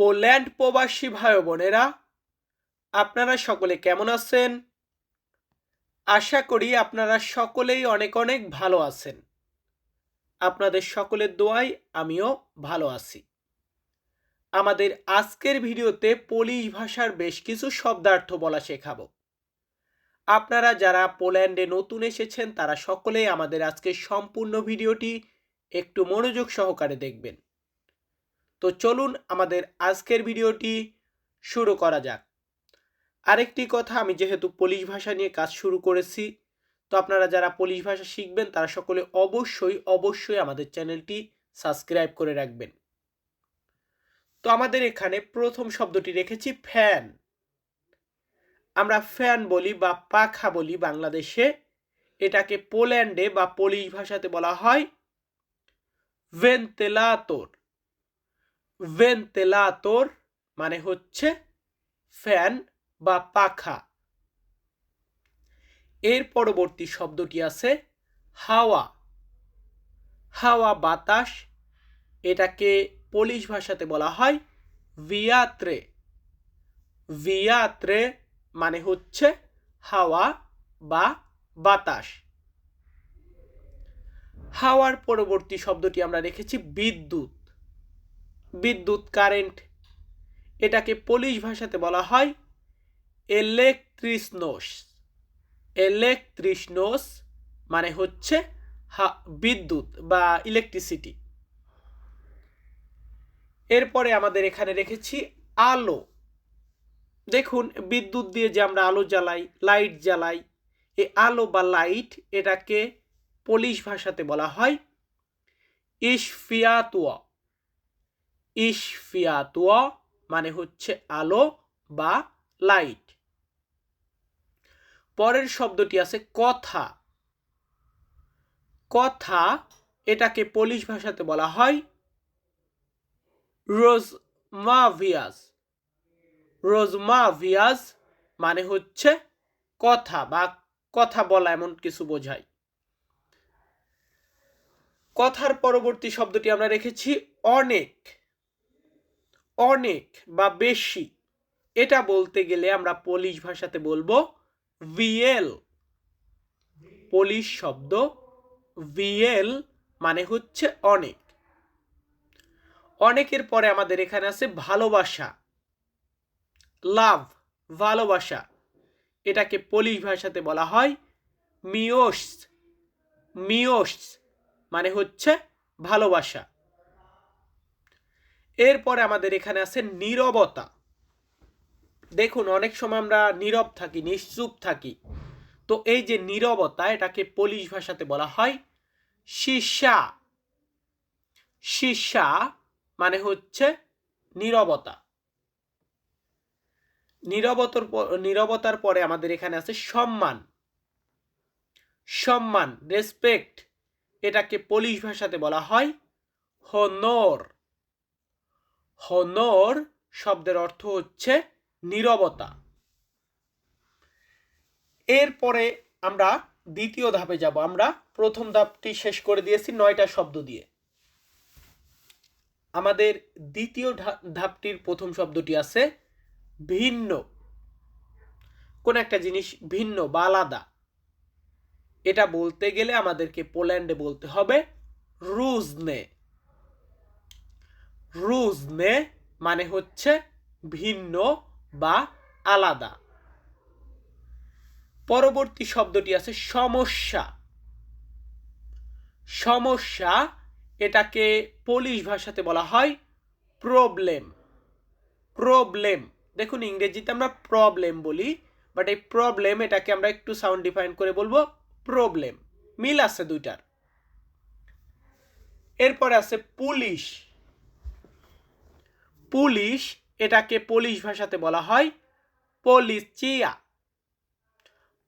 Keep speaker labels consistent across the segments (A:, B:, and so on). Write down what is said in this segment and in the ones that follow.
A: Poland প্রবাসী ভাই বোনেরা, আপনারা সকলে কেমন আছেন? আশা করি আপনারা সকলেই অনেক অনেক ভালো আছেন। আপনাদের সকলের দোয়ায় আমিও ভালো আছি। আমাদের আজকের ভিডিওতে পোলিশ ভাষার বেশ কিছু শব্দার্থ বলা শেখাবো। আপনারা যারা পোল্যান্ডে নতুন এসেছেন, তারা সকলেই আমাদের আজকের সম্পূর্ণ ভিডিওটি একটু মনোযোগ সহকারে দেখবেন। তো চলুন আমাদের আজকের ভিডিওটি শুরু করা যাক। আরেকটি কথা, আমি যেহেতু পোলিশ ভাষা নিয়ে কাজ শুরু করেছি, তো আপনারা যারা পোলিশ ভাষা শিখবেন, তারা সকলে অবশ্যই অবশ্যই আমাদের চ্যানেলটি সাবস্ক্রাইব করে রাখবেন। তো আমাদের এখানে প্রথম শব্দটি রেখেছি, ফ্যান। আমরা ফ্যান বলি বা পাখা বলি বাংলাদেশে, এটাকে পোল্যান্ডে বা পোলিশ ভাষাতে বলা হয় ভেন্টেলাতর ভেন্টেলাতর মানে হচ্ছে ফ্যান বা পাখা। এর পরবর্তী শব্দটি আছে হাওয়া। হাওয়া বাতাস, এটাকে পোলিশ ভাষাতে বলা হয় ভিয়াত্রে ভিয়াত্রে মানে হচ্ছে হাওয়া বা বাতাস। হাওয়ার পরবর্তী শব্দটি আমরা রেখেছি বিদ্যুৎ। বিদ্যুৎ কারেন্ট। এটাকে পোলিশ ভাষাতে বলা হয় ইলেকট্রিসনোস ইলেকট্রিসনোস মানে হচ্ছে বিদ্যুৎ বা ইলেকট্রিসিটি এরপরে আমাদের এখানে রেখেছি আলো। দেখুন, বিদ্যুৎ দিয়ে যে আমরা আলো জ্বালাই লাইট জ্বালাই, এই আলো বা লাইট এটাকে পোলিশ ভাষাতে বলা হয় ইসফিয়াতুয়া ইসফিয়াতুয়া মানে হচ্ছে আলো বা লাইট। পরের শব্দটি আছে কথা। কথা এটাকে পোলিশ ভাষাতে বলা হয় রোজমাভিয়াস। রোজমাভিয়াস মানে হচ্ছে কথা বা কথা বলা এমন কিছু বোঝায়। কথার পরবর্তী শব্দটি আমরা রেখেছি অনেক। অনেক বা বেশি। এটা বলতে গেলে আমরা পোলিশ ভাষাতে বলব ভিএল পোলিশ শব্দ ভিএল মানে হচ্ছে অনেক। অনেকের পরে আমাদের এখানে আছে ভালোবাসা। লাভ ভালোবাসা। এটাকে পোলিশ ভাষাতে বলা হয় মিওস মিওস মানে হচ্ছে ভালোবাসা। এরপরে আমাদের এখানে আছে নীরবতা। দেখুন, অনেক সময় আমরা নীরব থাকি, নিশ্চুপ থাকি। তো এই যে নীরবতা, এটাকে পোলিশ ভাষাতে বলা হয় শিশা শিশা মানে হচ্ছে নীরবতা। নীরবতার নীরবতার পরে আমাদের এখানে আছে সম্মান। সম্মান রেসপেক্ট এটাকে পোলিশ ভাষাতে বলা হয় হনর হনর শব্দের অর্থ হচ্ছে নীরবতা। এরপরে আমরা দ্বিতীয় ধাপে যাব। আমরা প্রথম ধাপটি শেষ করে দিয়েছি নয়টা শব্দ দিয়ে। আমাদের দ্বিতীয় ধাপটির প্রথম শব্দটি আছে ভিন্ন। কোন একটা জিনিস ভিন্ন বা আলাদা। এটা বলতে গেলে আমাদেরকে পোল্যান্ডে বলতে হবে রুজনে। রুজনে মানে হচ্ছে ভিন্ন বা আলাদা। পরবর্তী শব্দটি আছে সমস্যা। সমস্যা এটাকে পোলিশ ভাষাতে বলা হয় প্রবলেম প্রবলেম দেখুন ইংরেজিতে আমরা প্রবলেম বলি বাট এই প্রবলেম এটাকে আমরা একটু সাউন্ড ডিফাইন করে বলব প্রবলেম মিল আছে দুইটার। এরপরে আছে পুলিশ পুলিশ, এটাকে পোলিশ ভাষাতে বলা হয় পলিচিয়া।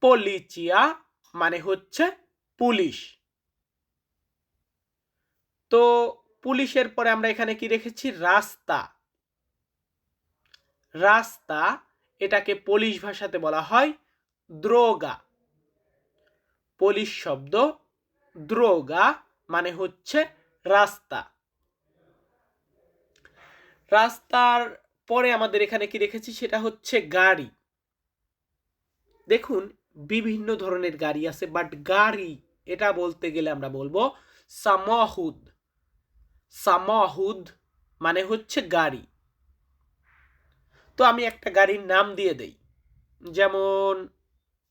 A: পলিচিয়া মানে হচ্ছে পুলিশ। তো পুলিশের পরে আমরা এখানে কি রেখেছি? রাস্তা। রাস্তা, এটাকে পোলিশ ভাষাতে বলা হয় দ্রোগা। পোলিশ শব্দ দ্রোগা মানে হচ্ছে রাস্তা। রাস্তার পরে আমাদের এখানে কি রেখেছি সেটা হচ্ছে গাড়ি। দেখুন, বিভিন্ন ধরনের গাড়ি আছে বাট গাড়ি, এটা বলতে গেলে আমরা বলব সামাহুদ। সামাহুদ মানে হচ্ছে গাড়ি। তো আমি একটা গাড়ির নাম দিয়ে দেই। যেমন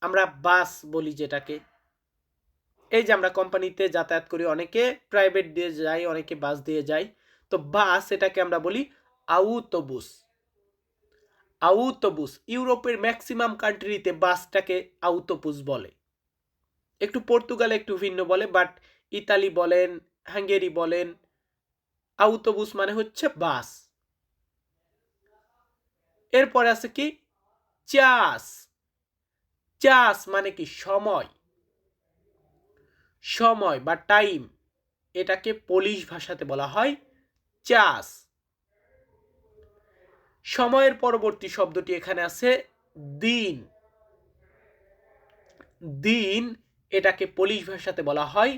A: আমরা বাস বলি যেটাকে। এই যে আমরা কোম্পানিতে যাতায়াত করি, অনেকে প্রাইভেট দিয়ে যাই অনেকে বাস দিয়ে যাই তো বাস এটাকে আমরা বলি আউতোবুস আউতোবুস ইউরোপের ম্যাক্সিমাম কান্ট্রিতে বাসটাকে আউতোবুস বলে। একটু পর্তুগালে একটু ভিন্ন বলে বাট ইতালি বলেন হাঙ্গেরি বলেন আউতোবুস মানে হচ্ছে বাস এরপরে আছে কি? চাষ চাষ মানে কি? সময়। সময় বা টাইম এটাকে পোলিশ ভাষাতে বলা হয় চাষ সময়ের পরবর্তী শব্দটি এখানে আছে দিন। দিন এটাকে পোলিশ ভাষাতে বলা হয়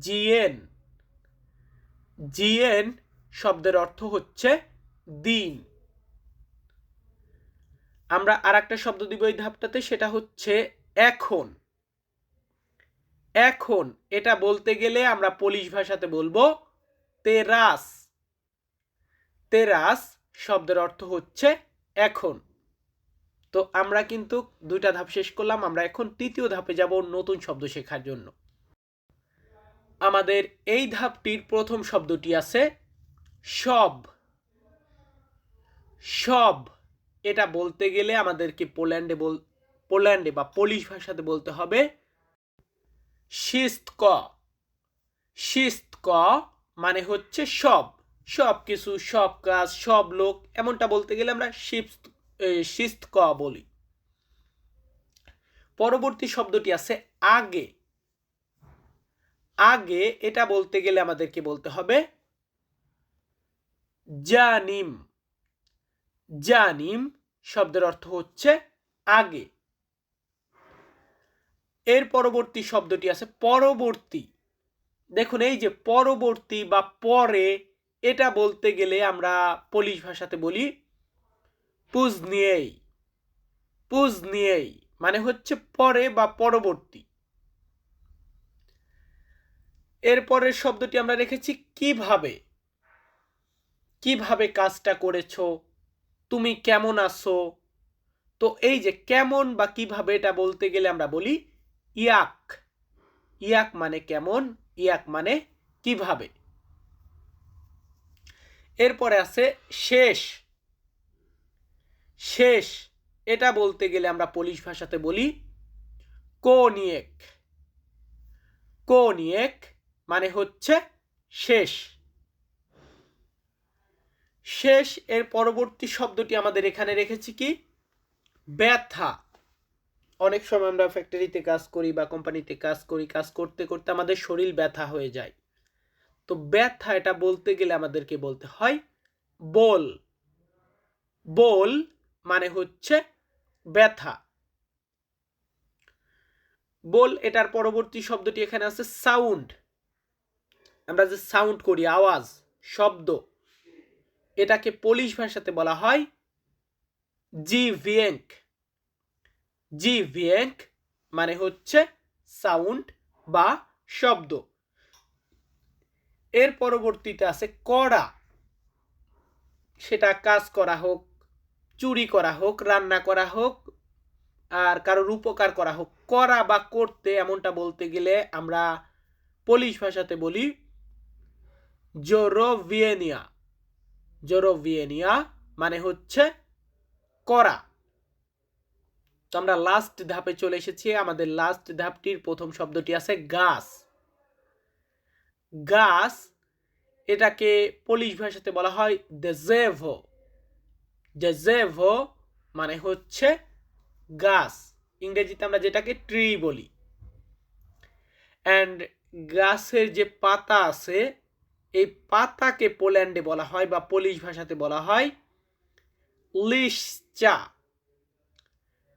A: জিএন জিএন শব্দের অর্থ হচ্ছে দিন। আমরা আর একটা শব্দ দিব এই ধাপটাতে, সেটা হচ্ছে এখন। এখন, এটা বলতে গেলে আমরা পোলিশ ভাষাতে বলব তেরাস। তেরাস শব্দের অর্থ হচ্ছে এখন। তো আমরা কিন্তু দুইটা ধাপ শেষ করলাম, আমরা এখন তৃতীয় ধাপে যাব নতুন শব্দ শেখার জন্য। আমাদের এই ধাপটির প্রথম শব্দটি আছে সব। সব, এটা বলতে গেলে আমাদেরকে পোল্যান্ডে বল, পোল্যান্ডে বা পোলিশ ভাষাতে বলতে হবে শিস্ত ক। শিস্ত ক মানে হচ্ছে সব। সব কিছু সব কাজ, সব লোক, এমনটা বলতে গেলে আমরা শিস্ত ক বলি। পরবর্তী শব্দটি আছে আগে। আগে এটা বলতে গেলে আমাদেরকে বলতে হবে জানিম। জানিম শব্দের অর্থ হচ্ছে আগে। এর পরবর্তী শব্দটি আছে পরবর্তী। দেখুন এই যে পরবর্তী বা পরে এটা বলতে গেলে আমরা পলিশ ভাষাতে বলি পুজ নিয়েই পুজ নিয়েই মানে হচ্ছে পরে বা পরবর্তী। এরপরের শব্দটি আমরা রেখেছি কীভাবে কীভাবে কাজটা করেছ তুমি কেমন আছো তো এই যে কেমন বা কীভাবে এটা বলতে গেলে আমরা বলি ইয়াক ইয়াক মানে কেমন, ইয়াক মানে কীভাবে এরপরে আছে শেষ। শেষ, এটা বলতে গেলে আমরা পোলিশ ভাষাতে বলি কোনিয়েক। কোনিয়েক মানে হচ্ছে শেষ। শেষ এর পরবর্তী শব্দটি আমাদের এখানে রেখেছি কি? ব্যথা। অনেক সময় আমরা ফ্যাক্টরিতে কাজ করি বা কোম্পানিতে কাজ করি, কাজ করতে করতে আমাদের শরীর ব্যথা হয়ে যায়। তো ব্যথা এটা বলতে গেলে আমাদেরকে বলতে হয় বল। বল মানে হচ্ছে ব্যথা। বল এটার পরবর্তী শব্দটি এখানে আছে সাউন্ড। আমরা যে সাউন্ড করি, আওয়াজ, শব্দ, এটাকে পোলিশ ভাষাতে বলা হয় জি ভিয়েঙ্ক জি ভিয়েঙ্ক মানে হচ্ছে সাউন্ড বা শব্দ। এর পরবর্তীতে আছে কড়া। সেটা কাজ করা হোক, চুরি করা হোক, রান্না করা হোক, আর কারোর উপকার করা হোক। করা বা করতে এমনটা বলতে গেলে আমরা পোলিশ ভাষাতে বলি জোরোভিয়েনিয়া। জোরোভিয়েনিয়া মানে হচ্ছে করা তো আমরা লাস্ট ধাপে চলে এসেছি। আমাদের লাস্ট ধাপটির প্রথম শব্দটি আছে গাছ। গাছ, এটাকে পোলিশ ভাষাতে বলা হয় দেজেভো দেজেভো মানে হচ্ছে গাছ। ইংরেজিতে আমরা যেটাকে ট্রি বলি। অ্যান্ড গাছের যে পাতা আছে, এই পাতাকে পোল্যান্ডে বলা হয় বা পোলিশ ভাষাতে বলা হয় লিশ চা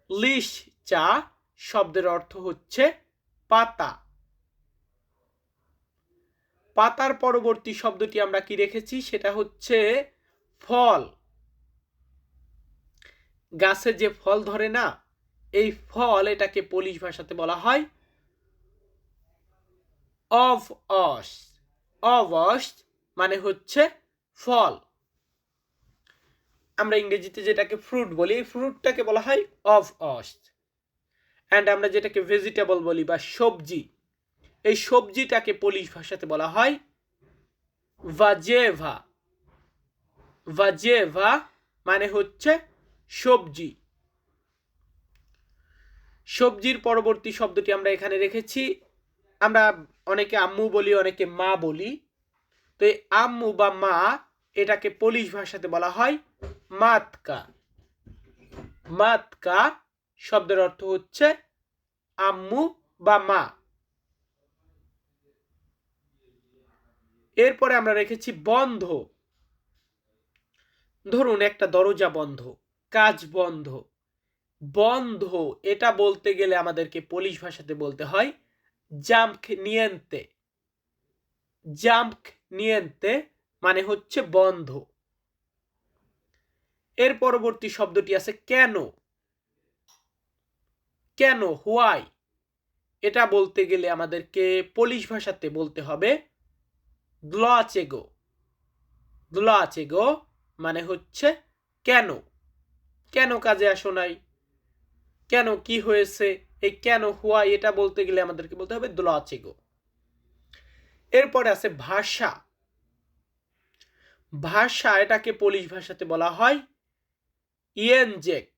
A: লিশ চা শব্দের অর্থ হচ্ছে পাতা। পাতার পরবর্তী শব্দটি আমরা কি রেখেছি? সেটা হচ্ছে ফল। গাছে যে ফল ধরে না, এই ফল এটাকে পোলিশ ভাষাতে বলা হয় অফ অস অবস মানে হচ্ছে ফল। আমরা ইংরেজিতে যেটাকে ফ্রুট বলি, এই ফ্রুটটাকে বলা হয় অফ অস অ্যান্ড আমরা যেটাকে ভেজিটেবল বলি বা সবজি। এই সবজিটাকে পোলিশ ভাষাতে বলা হয় ভাজেভা ভাজেভা মানে হচ্ছে সবজি। সবজির পরবর্তী শব্দটি আমরা এখানে রেখেছি। আমরা অনেকে আম্মু বলি, অনেকে মা বলি। তো এই আম্মু বা মা এটাকে পোলিশ ভাষাতে বলা হয় মাতকা। মাতকা শব্দের অর্থ হচ্ছে আম্মু বা মা। এরপরে আমরা রেখেছি বন্ধ। ধরুন একটা দরজা বন্ধ, কাজ বন্ধ। বন্ধ, এটা বলতে গেলে আমাদেরকে পোলিশ ভাষাতে বলতে হয় জাম্প নিয়েন্তে। জাম্প নিয়েন্তে মানে হচ্ছে বন্ধ। এর পরবর্তী শব্দটি আছে কেন? কেন? হোয়াই এটা বলতে গেলে আমাদেরকে পোলিশ ভাষাতে বলতে হবে দ্লাচেগো দ্লাচেগো মানে হচ্ছে কেন কেন কাজে আসো নাই কেন কি হয়েছে এই কেন হুয়া এটা বলতে গেলে আমাদেরকে বলতে হবে দ্লাচেগো এরপরে আছে ভাষা ভাষা এটাকে পোলিশ ভাষাতে বলা হয় ইয়েনজেক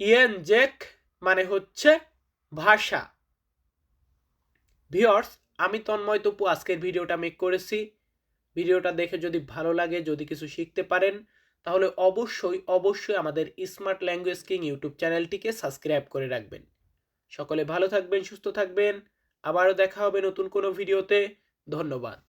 A: ইয়েনজেক মানে হচ্ছে ভাষা ভিওর্স আমি তন্ময় তপু, আজকের ভিডিওটা মেক করেছি। ভিডিওটা দেখে যদি ভালো লাগে, যদি কিছু শিখতে পারেন, তাহলে অবশ্যই অবশ্যই আমাদের স্মার্ট ল্যাঙ্গুয়েজ কিং ইউটিউব চ্যানেলটিকে সাবস্ক্রাইব করে রাখবেন। সকলে ভালো থাকবেন, সুস্থ থাকবেন। আবারও দেখা হবে নতুন কোনো ভিডিওতে। ধন্যবাদ।